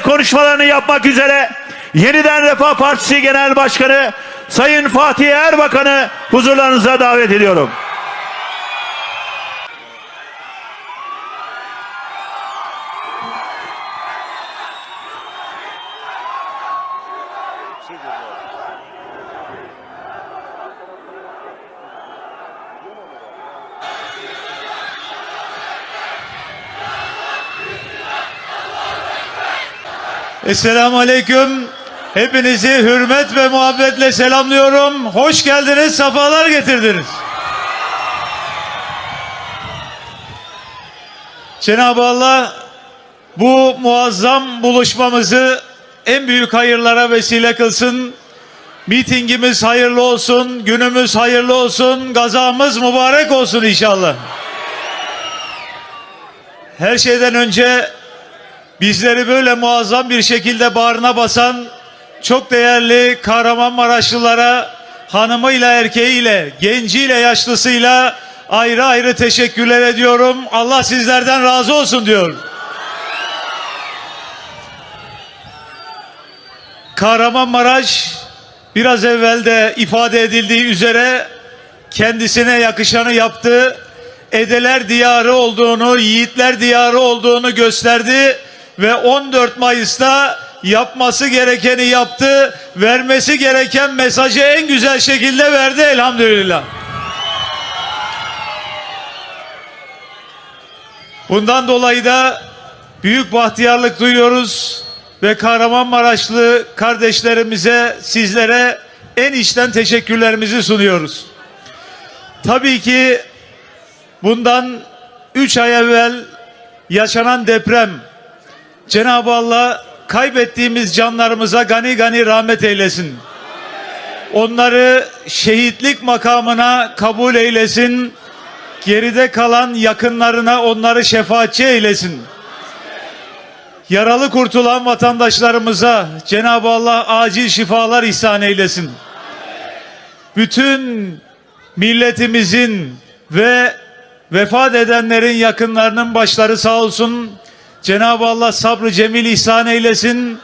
konuşmalarını yapmak üzere yeniden Refah Partisi Genel Başkanı Sayın Fatih Erbakan'ı huzurlarınıza davet ediyorum. Esselamu Aleyküm. Hepinizi hürmet ve muhabbetle selamlıyorum. Hoş geldiniz, sefalar getirdiniz. Cenab-ı Allah bu muazzam buluşmamızı en büyük hayırlara vesile kılsın. Mitingimiz hayırlı olsun, günümüz hayırlı olsun, gazamız mübarek olsun inşallah. Her şeyden önce bizleri böyle muazzam bir şekilde bağrına basan çok değerli Kahramanmaraşlılara hanımıyla erkeğiyle, genciyle, yaşlısıyla ayrı ayrı teşekkürler ediyorum. Allah sizlerden razı olsun diyorum. Kahramanmaraş biraz evvel de ifade edildiği üzere kendisine yakışanı yaptı. Edeler diyarı olduğunu, yiğitler diyarı olduğunu gösterdi ve 14 Mayıs'ta yapması gerekeni yaptı, vermesi gereken mesajı en güzel şekilde verdi elhamdülillah. Bundan dolayı da büyük bahtiyarlık duyuyoruz ve Kahramanmaraşlı kardeşlerimize, sizlere en içten teşekkürlerimizi sunuyoruz. Tabii ki bundan 3 ay evvel yaşanan deprem Cenab-ı Allah kaybettiğimiz canlarımıza gani gani rahmet eylesin. Onları şehitlik makamına kabul eylesin. Geride kalan yakınlarına onları şefaatçi eylesin. Yaralı kurtulan vatandaşlarımıza Cenab-ı Allah acil şifalar ihsan eylesin. Bütün milletimizin ve vefat edenlerin yakınlarının başları sağ olsun. Cenab-ı Allah sabrı cemil ihsan eylesin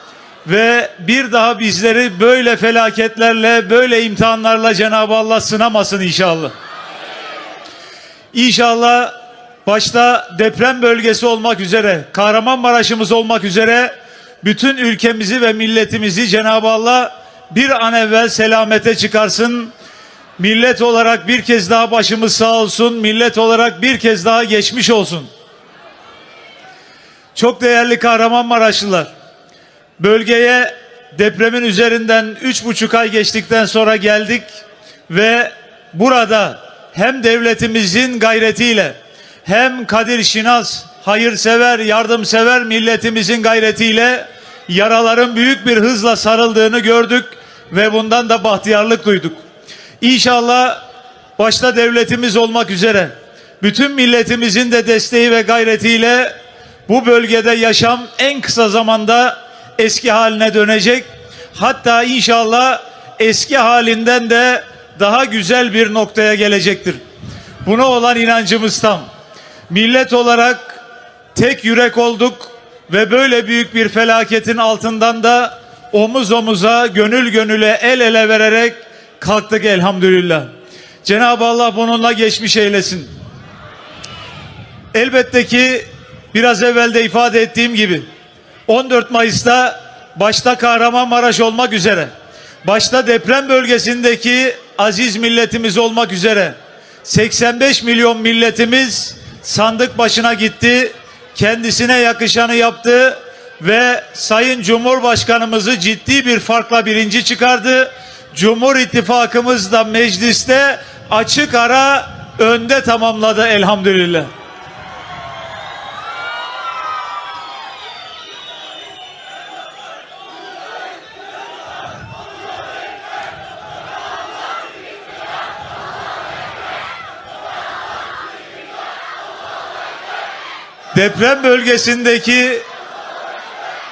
ve bir daha bizleri böyle felaketlerle, böyle imtihanlarla Cenab-ı Allah sınamasın inşallah. İnşallah başta deprem bölgesi olmak üzere, Kahramanmaraş'ımız olmak üzere bütün ülkemizi ve milletimizi Cenab-ı Allah bir an evvel selamete çıkarsın. Millet olarak bir kez daha başımız sağ olsun. Millet olarak bir kez daha geçmiş olsun. Çok değerli Kahramanmaraşlılar. Bölgeye depremin üzerinden üç buçuk ay geçtikten sonra geldik ve burada hem devletimizin gayretiyle hem Kadir Şinas hayırsever, yardımsever milletimizin gayretiyle yaraların büyük bir hızla sarıldığını gördük ve bundan da bahtiyarlık duyduk. İnşallah başta devletimiz olmak üzere bütün milletimizin de desteği ve gayretiyle bu bölgede yaşam en kısa zamanda eski haline dönecek. Hatta inşallah eski halinden de daha güzel bir noktaya gelecektir. Buna olan inancımız tam. Millet olarak tek yürek olduk ve böyle büyük bir felaketin altından da omuz omuza, gönül gönüle, el ele vererek kalktık elhamdülillah. Cenab-ı Allah bununla geçmiş eylesin. Elbette ki biraz evvel de ifade ettiğim gibi 14 Mayıs'ta başta Kahramanmaraş olmak üzere başta deprem bölgesindeki aziz milletimiz olmak üzere 85 milyon milletimiz sandık başına gitti. Kendisine yakışanı yaptı ve Sayın Cumhurbaşkanımızı ciddi bir farkla birinci çıkardı. Cumhur İttifakımız da mecliste açık ara önde tamamladı elhamdülillah. Deprem bölgesindeki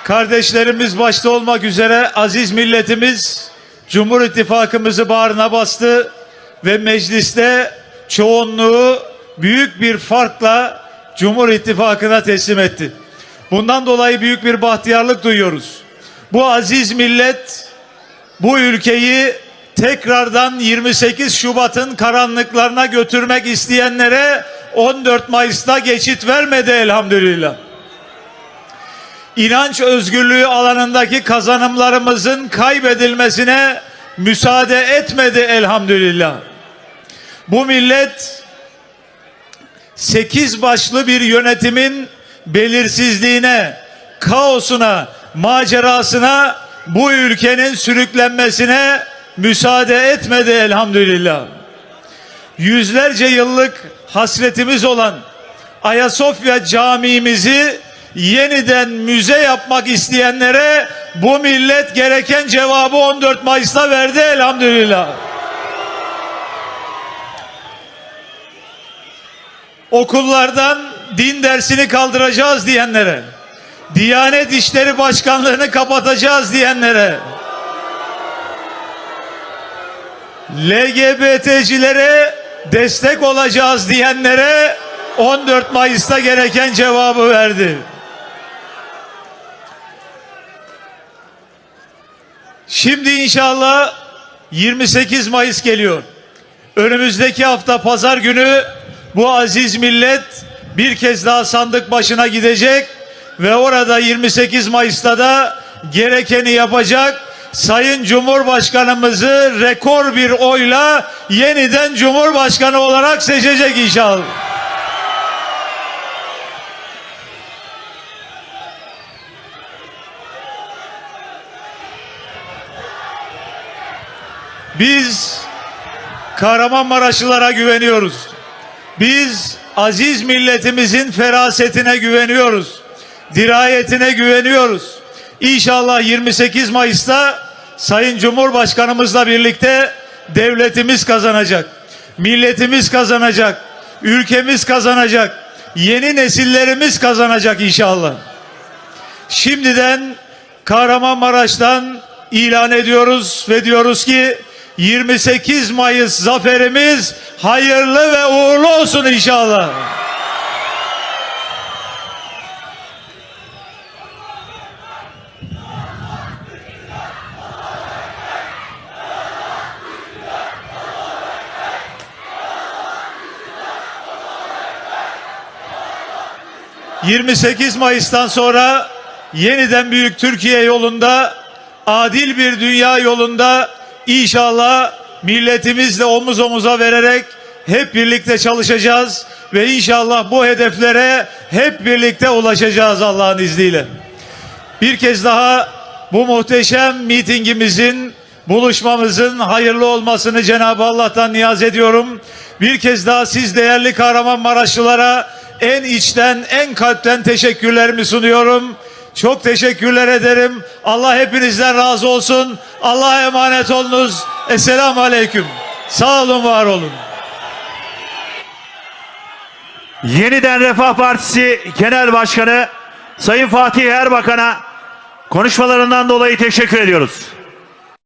kardeşlerimiz başta olmak üzere aziz milletimiz Cumhur İttifakımızı bağrına bastı ve mecliste çoğunluğu büyük bir farkla Cumhur İttifakı'na teslim etti. Bundan dolayı büyük bir bahtiyarlık duyuyoruz. Bu aziz millet bu ülkeyi tekrardan 28 Şubat'ın karanlıklarına götürmek isteyenlere 14 Mayıs'ta geçit vermedi elhamdülillah. İnanç özgürlüğü alanındaki kazanımlarımızın kaybedilmesine müsaade etmedi elhamdülillah. Bu millet 8 başlı bir yönetimin belirsizliğine, kaosuna, macerasına bu ülkenin sürüklenmesine müsaade etmedi elhamdülillah. Yüzlerce yıllık hasretimiz olan Ayasofya camimizi yeniden müze yapmak isteyenlere bu millet gereken cevabı 14 Mayıs'ta verdi elhamdülillah. Okullardan din dersini kaldıracağız diyenlere, Diyanet İşleri Başkanlığını kapatacağız diyenlere, LGBT'cilere destek olacağız diyenlere 14 Mayıs'ta gereken cevabı verdi. Şimdi inşallah 28 Mayıs geliyor. Önümüzdeki hafta pazar günü bu aziz millet bir kez daha sandık başına gidecek ve orada 28 Mayıs'ta da gerekeni yapacak. Sayın Cumhurbaşkanımızı rekor bir oyla yeniden Cumhurbaşkanı olarak seçecek inşallah. Biz Kahramanmaraşlılara güveniyoruz. Biz aziz milletimizin ferasetine güveniyoruz. Dirayetine güveniyoruz. İnşallah 28 Mayıs'ta Sayın Cumhurbaşkanımızla birlikte devletimiz kazanacak. Milletimiz kazanacak. Ülkemiz kazanacak. Yeni nesillerimiz kazanacak inşallah. Şimdiden Kahramanmaraş'tan ilan ediyoruz ve diyoruz ki 28 Mayıs zaferimiz hayırlı ve uğurlu olsun inşallah. ...28 Mayıs'tan sonra... ...yeniden Büyük Türkiye yolunda... ...adil bir dünya yolunda... İnşallah milletimizle omuz omuza vererek hep birlikte çalışacağız ve inşallah bu hedeflere hep birlikte ulaşacağız Allah'ın izniyle. Bir kez daha bu muhteşem mitingimizin, buluşmamızın hayırlı olmasını Cenab-ı Allah'tan niyaz ediyorum. Bir kez daha siz değerli Kahramanmaraşlılara en içten, en kalpten teşekkürlerimi sunuyorum. Çok teşekkürler ederim. Allah hepinizden razı olsun. Allah'a emanet olunuz. Esselamu Aleyküm. Sağ olun, var olun. Yeniden Refah Partisi Genel Başkanı Sayın Fatih Erbakan'a konuşmalarından dolayı teşekkür ediyoruz.